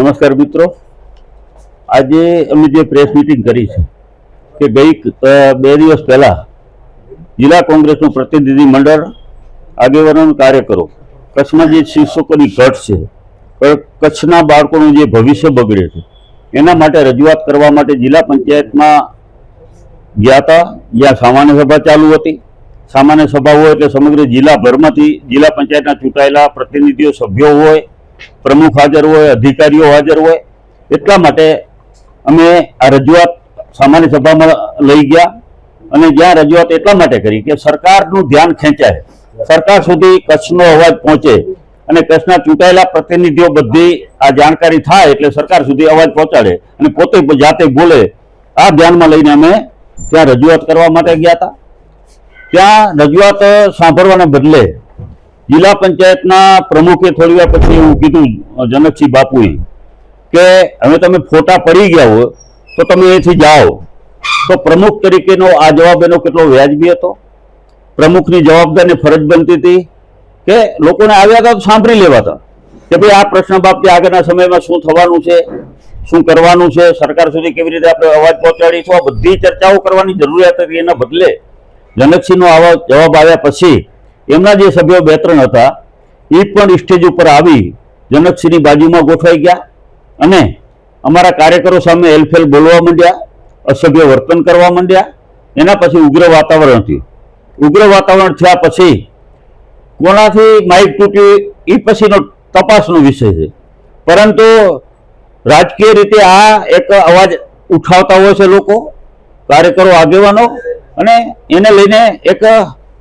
નમસ્કાર મિત્રો. આજે અમે જે પ્રેસ મિટિંગ કરી છે કે ગઈ બે દિવસ પહેલાં જિલ્લા કોંગ્રેસનું પ્રતિનિધિ મંડળ આગેવાનોના કાર્યકરો, કચ્છમાં જે શિક્ષકોની ઘટ છે કચ્છના બાળકોનું જે ભવિષ્ય બગડે છે, એના માટે રજૂઆત કરવા માટે જિલ્લા પંચાયતમાં ગયા હતા. જ્યાં સામાન્ય સભા ચાલુ હતી. સામાન્ય સભા હોય એટલે સમગ્ર જિલ્લાભરમાંથી જિલ્લા પંચાયતના ચૂંટાયેલા પ્રતિનિધિઓ સભ્યો હોય પ્રમુખ હાજર હોય, અધિકારીઓ હાજર હોય, એટલા માટે અમે આ રજૂઆત સામાન્ય સભામાં લઈ ગયા અને જ્યાં રજૂઆત એટલા માટે કરી કે સરકારનું ધ્યાન ખેંચાય. સરકાર સુધી કચ્છનો અવાજ પહોંચે અને કચ્છના ચૂંટાયેલા પ્રતિનિધિઓ બધી આ જાણકારી થાય એટલે સરકાર સુધી અવાજ પહોંચાડે અને પોતે જાતે બોલે. આ ધ્યાનમાં લઈને અમે ત્યાં રજૂઆત કરવા માટે ગયા હતા. ત્યાં રજૂઆત સાંભળવાને બદલે જિલ્લા પંચાયતના પ્રમુખે થોડી વાર પછી એવું કીધું જનકસિંહ બાપુએ, કે હવે તમે ફોટા પડી ગયા હો, તો તમે અહીંથી જાઓ. તો પ્રમુખ તરીકેનો આ જવાબ એનો કેટલો વ્યાજબી હતો? પ્રમુખની જવાબદારી ફરજ બનતી હતી કે લોકોને આવ્યા હતા તો સાંભળી લેવાતા. કે ભાઈ આ પ્રશ્ન બાબતે આગળના સમયમાં શું થવાનું છે, શું કરવાનું છે, સરકાર સુધી કેવી રીતે આપણે અવાજ પહોંચાડીશું? આ બધી ચર્ચાઓ કરવાની જરૂરિયાત હતી એના બદલે જનકસિંહનો આવા જવાબ આવ્યા પછી એમના જે સભ્યો બે ત્રણ હતા એ પણ સ્ટેજ ઉપર આવી જનકસિંહની બાજુમાં ગોઠવાઈ ગયા અને અમારા કાર્યકરો સામે હેલફેલ બોલવા માંડ્યા, અસભ્ય વર્તન કરવા માંડ્યા. એના પછી ઉગ્ર વાતાવરણ થયું. ઉગ્ર વાતાવરણ થયા પછી કોનાથી માઇક તૂટ્યું એ પછીનો તપાસનો વિષય છે. પરંતુ રાજકીય રીતે આ એક અવાજ ઉઠાવતા હોય છે લોકો, કાર્યકરો આગેવાનો, અને એને લઈને એક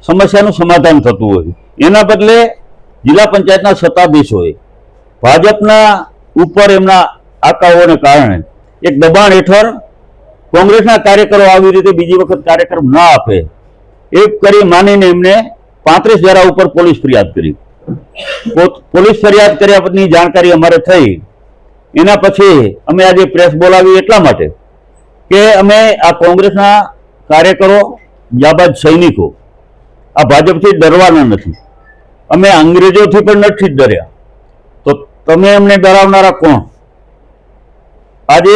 સમસ્યાનું સમાધાન થતું હોય. એના બદલે જિલ્લા પંચાયતના સત્તાધીશોએ ભાજપના ઉપર એમના આકાઓને કારણે એક દબાણ હેઠળ કોંગ્રેસના કાર્યકરો આવી રીતે બીજી વખત કાર્યક્રમ ના આપે. એ કરી માનીને એમને પાંત્રીસ ધારા ઉપર પોલીસ ફરિયાદ કરી. પોલીસ ફરિયાદ કર્યા પછીની જાણકારી અમારે થઈ. એના પછી અમે આજે પ્રેસ બોલાવી એટલા માટે કે અમે આ કોંગ્રેસના કાર્યકરો જાબાદ સૈનિકો આ ભાજપથી ડરવાના નથી. અમે અંગ્રેજોથી પણ નથી ડર્યા. તો તમે અમને ડરાવનારા કોણ? આજે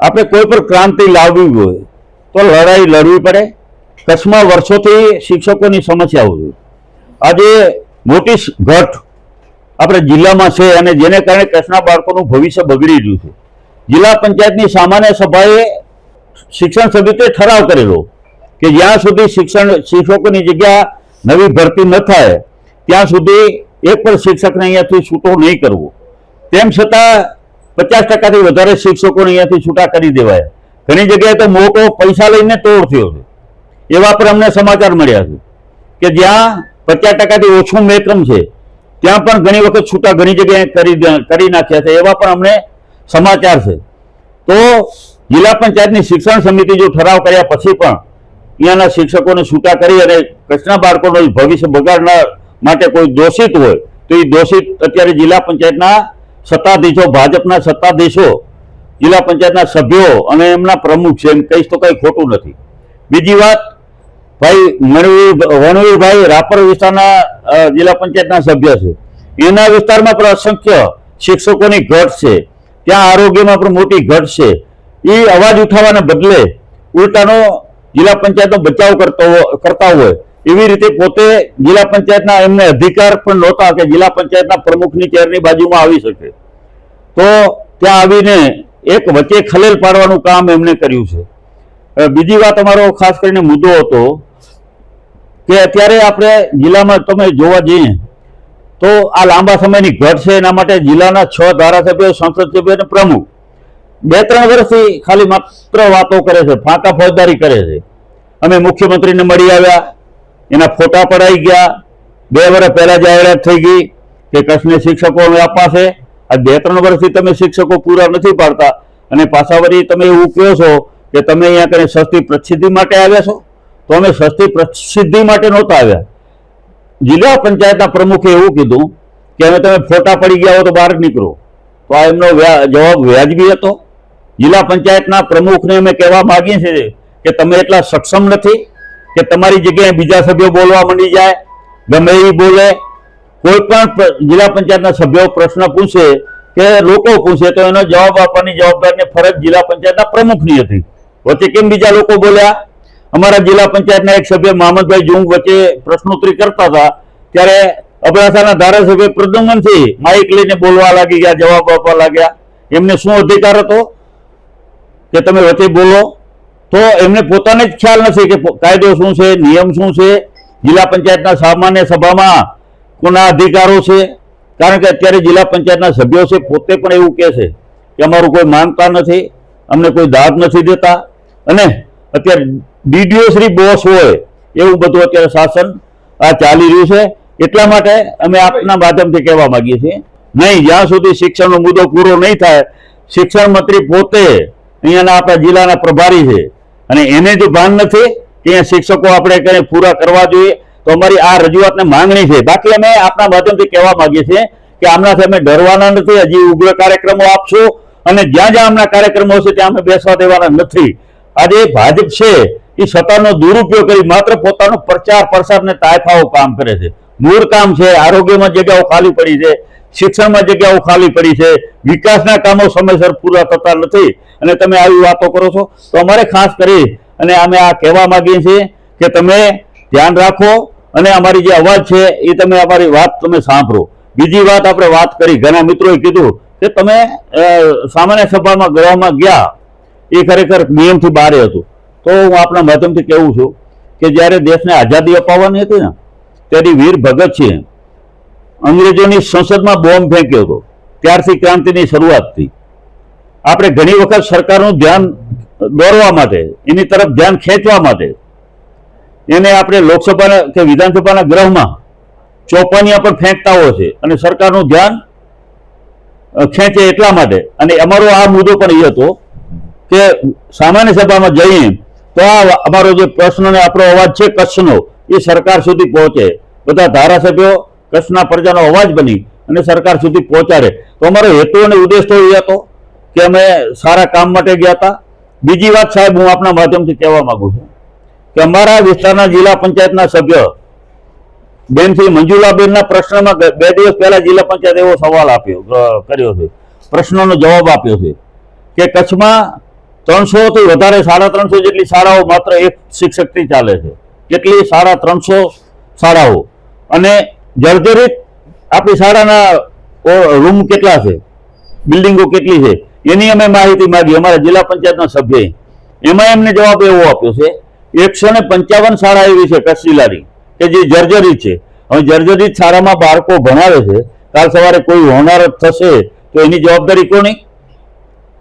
આપણે કોઈ પણ ક્રાંતિ લાવવી હોય, તો લડાઈ લડવી પડે. કચ્છમાં વર્ષોથી શિક્ષકોની સમસ્યા હોય. આજે મોટી ઘટ આપણે જિલ્લામાં છે અને જેને કારણે કચ્છના બાળકોનું ભવિષ્ય બગડી રહ્યું છે. જિલ્લા પંચાયતની સામાન્ય સભાએ શિક્ષણ સમિતિએ ઠરાવ કરેલો. કે જ્યાં સુધી શિક્ષણ શિક્ષકોની જગ્યા નવી ભરતી ન થાય, ત્યાં સુધી એક પણ શિક્ષકને અહીંયાથી છૂટો નહીં કરવો. તેમ છતાં પચાસ ટકાથી વધારે શિક્ષકોને અહીંયાથી છૂટા કરી દેવાયા. ઘણી જગ્યાએ તો મોટો પૈસા લઈને તોડ થયો છે. એવા પર અમને સમાચાર મળ્યા છે કે જ્યાં પચાસ ટકાથી ઓછું મેક્રમ છે, ત્યાં પણ ઘણી વખત છૂટા ઘણી જગ્યાએ કરી કરી નાખ્યા છે. એવા પણ અમને સમાચાર છે. તો જિલ્લા પંચાયતની શિક્ષણ સમિતિ જો ઠરાવ કર્યા પછી પણ અહીંયાના શિક્ષકોને છૂટા કરી અને કચ્છના બાળકોનું ભવિષ્ય બગાડના માટે કોઈ દોષિત હોય, તો એ દોષિત અત્યારે જિલ્લા પંચાયતના સત્તાધીશો, ભાજપના સત્તાધીશો, જિલ્લા પંચાયતના સભ્યો અને એમના પ્રમુખ છે, એમ કહીશ તો કંઈ ખોટું નથી. બીજી વાત, ભાઈ મણવીર વણવીરભાઈ રાપર વિસ્તારના જિલ્લા પંચાયતના સભ્ય છે. એના વિસ્તારમાં પણ અસંખ્ય શિક્ષકોની ઘટ છે. ત્યાં આરોગ્યમાં પણ મોટી ઘટ છે. એ અવાજ ઉઠાવવાને બદલે ઉલટાનો જિલ્લા પંચાયતનો બચાવ કરતો કરતા હોય. એવી રીતે પોતે જિલ્લા પંચાયતના એમને અધિકાર પણ નહોતા કે જિલ્લા પંચાયતના પ્રમુખની ચેરની બાજુમાં આવી શકે. તો ત્યાં આવીને એક વચ્ચે ખલેલ પાડવાનું કામ એમણે કર્યું છે. બીજી વાત અમારો ખાસ કરીને મુદ્દો હતો કે અત્યારે આપણે જિલ્લામાં તમે જોવા જઈએ તો આ લાંબા સમયની ઘટ છે. એના માટે જિલ્લાના છ ધારાસભ્યો, સંસદ સભ્ય અને પ્રમુખ. બે ત્રણ વર્ષથી ખાલી માત્ર વાતો કરે છે, ફાંકા ફોજદારી કરે છે. અમે મુખ્યમંત્રીને મળી આવ્યા, એના ફોટા પડાઈ ગયા. બે વર્ષ પહેલા જાહેરાત થઈ ગઈ કે કચ્છને શિક્ષકો અપાશે. આ બે ત્રણ વર્ષથી તમે શિક્ષકો પૂરા નથી પાડતા. અને પાછા વળી તમે એવું કહો છો કે તમે અહીંયા કને સસ્તી પ્રસિદ્ધિ માટે આવ્યા છો? તો અમે સસ્તી પ્રસિદ્ધિ માટે નહોતા આવ્યા. જિલ્લા પંચાયતના પ્રમુખે એવું કીધું કે હવે તમે ફોટા પડી ગયા હો તો બહાર નીકળો. તો આ એમનો જવાબ વ્યાજબી હતો. જિલ્લા પંચાયતના પ્રમુખને અમે કહેવા માગીએ છીએ કે તમે એટલા સક્ષમ નથી કે તમારી જગ્યાએ બીજા સભ્યો બોલવા માંડી જાય, ગમે એ બોલે. કોઈ પણ જિલ્લા પંચાયતના સભ્યો પ્રશ્ન પૂછે કે લોકો પૂછે તો એનો જવાબ આપવાની જવાબદારી ને ફરજ જિલ્લા પંચાયતના પ્રમુખની હતી. વચ્ચે કેમ બીજા લોકો બોલ્યા? અમારા જિલ્લા પંચાયતના એક સભ્ય મામદભાઈ જુંગ વચ્ચે પ્રશ્નોત્તરી કરતા હતા. ત્યારે અબડાસાના ધારાસભ્ય પ્રદ્યુમનસિંહ માઇક લઈને બોલવા લાગી ગયા, જવાબ આપવા લાગ્યા. એમને શું અધિકાર હતો? કે તમે વચ્ચે બોલો, તો એમને પોતાને જ ખ્યાલ નથી કે કાયદો શું છે, નિયમ શું છે. જિલ્લા પંચાયતના સામાન્ય સભામાં કોના અધિકારો છે? કારણ કે અત્યારે જિલ્લા પંચાયતના સભ્યો છે, પોતે પણ એવું કહે છે કે અમારું કોઈ માનતા નથી, અમને કોઈ દાદ નથી દેતા. અને અત્યારે ડીડીઓ શ્રી બોસ હોય, એવું બધું અત્યારે શાસન આ ચાલી રહ્યું છે. એટલા માટે અમે આપના માધ્યમથી કહેવા માંગીએ છીએ. નહીં, જ્યાં સુધી શિક્ષણનો મુદ્દો પૂરો નહીં થાય, શિક્ષણ મંત્રી પોતે અહીંયાના આપણા જિલ્લાના પ્રભારી છે. અને એને જો ભાન નથી કે શિક્ષકો આપણે કઈ પૂરા કરવા જોઈએ, તો અમારી આ રજૂઆતને માંગણી છે. બાકી અમે આપણા માધ્યમથી કહેવા માંગીએ છીએ કે આમનાથી અમે ડરવાના નથી. હજી ઉગ્ર કાર્યક્રમો આપશો અને જ્યાં જ્યાં આમના કાર્યક્રમો હશે ત્યાં અમે બેસવા દેવાના નથી. આજે ભાજપ છે, એ સત્તાનો દુરુપયોગ કરી માત્ર પોતાનો પ્રચાર પ્રસાર ને તાયફાઓ કામ કરે છે. મૂળ કામ છે, આરોગ્યમાં જગ્યાઓ ખાલી પડી છે. શિક્ષણમાં જગ્યાઓ ખાલી પડી છે, વિકાસના કામો સમયસર પૂરા થતા નથી. અને તમે આવી વાતો કરો છો. તો અમારે ખાસ કરી અને અમે આ કહેવા માગીએ છીએ કે તમે ધ્યાન રાખો અને અમારી જે અવાજ છે, એ તમે અમારી વાત તમે સાંભળો. બીજી વાત આપણે વાત કરી. ઘણા મિત્રોએ કીધું કે તમે સામાન્ય સભામાં ગૃહમાં ગયા. એ ખરેખર નિયમથી બહાર હતું. તો હું આપણા માધ્યમથી કહેવું છું કે જ્યારે દેશને આઝાદી અપાવવાની હતી ને, ત્યારે વીર ભગતસિંહ અંગ્રેજોની સંસદમાં બોમ્બ ફેંક્યો હતો. ત્યારથી ક્રાંતિની શરૂઆત થઈ. આપણે ઘણી વખત સરકારનું ધ્યાન દોરવા માટે, એની તરફ ધ્યાન ખેંચવા માટે, એને આપણે લોકસભાના કે વિધાનસભાના ગ્રહમાં ચોપાનિયા પર ફેંકતા હોય છે અને સરકારનું ધ્યાન ખેંચે એટલા માટે. અને અમારો આ મુદ્દો પણ એ હતો કે સામાન્ય સભામાં જઈએ તો આ અમારો જે પ્રશ્ન ને આપણો અવાજ છે કચ્છનો, એ સરકાર સુધી પહોંચે. બધા ધારાસભ્યો કચ્છના પ્રજાનો અવાજ બની અને સરકાર સુધી પહોંચાડે. તો અમારો હેતુ અને ઉદ્દેશ તો એ હતો કે અમે સારા કામ માટે ગયા હતા. બીજી વાત સાહેબ, હું આપના માધ્યમથી કહેવા માંગુ છું કે અમારા વિસ્તારના જિલ્લા પંચાયતના સભ્ય બેનથી મંજુલાબેનના પ્રશ્નમાં બે દિવસ પહેલા જિલ્લા પંચાયત એવો સવાલ આપ્યો કર્યો છે. પ્રશ્નોનો જવાબ આપ્યો છે કે કચ્છમાં ત્રણસો થી વધારે સાડા ત્રણસો જેટલી શાળાઓ માત્ર એક શિક્ષકથી ચાલે છે. કેટલી? સાડા ત્રણસો શાળાઓ. અને જર્જરિત આપણી શાળાના રૂમ કેટલા છે? બિલ્ડિંગો કેટલી છે? એની અમે માહિતી માંગી. અમારા જિલ્લા પંચાયતના સભ્યએ. એમાં એમને જવાબ એવો આપ્યો છે, એકસો ને પંચાવન શાળા એવી છે કચ્છ જિલ્લાની કે જે જર્જરિત છે. હવે જર્જરિત શાળામાં બાળકો ભણાવે છે, કાલ સવારે કોઈ હોનારત થશે તો એની જવાબદારી કોની?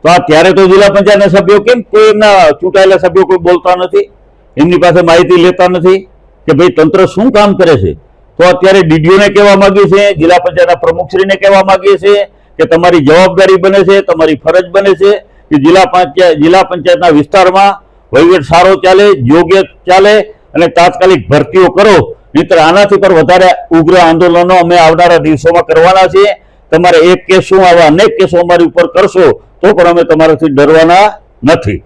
તો આ ત્યારે તો જિલ્લા પંચાયતના સભ્યો કેમ કોઈ એમના ચૂંટાયેલા સભ્યો કોઈ બોલતા નથી? એમની પાસે માહિતી લેતા નથી કે ભાઈ તંત્ર શું કામ કરે છે? તો અત્યારે ડીડીઓને કહેવા માંગીએ છીએ, જિલ્લા પંચાયતના પ્રમુખશ્રીને કહેવા માંગીએ છીએ કે તમારી જવાબદારી બને છે, તમારી ફરજ બને છે કે જિલ્લા પંચાયત જિલ્લા પંચાયતના વિસ્તારમાં વહીવટ સારો ચાલે, યોગ્ય ચાલે અને તાત્કાલિક ભરતીઓ કરો. નહીતર આનાથી પર વધારે ઉગ્ર આંદોલનો અમે આવનારા દિવસોમાં કરવાના છીએ. તમારે એક કેસ શું આવા, અનેક કેસો અમારી ઉપર કરશો, તો પણ અમે તમારાથી ડરવાના નથી.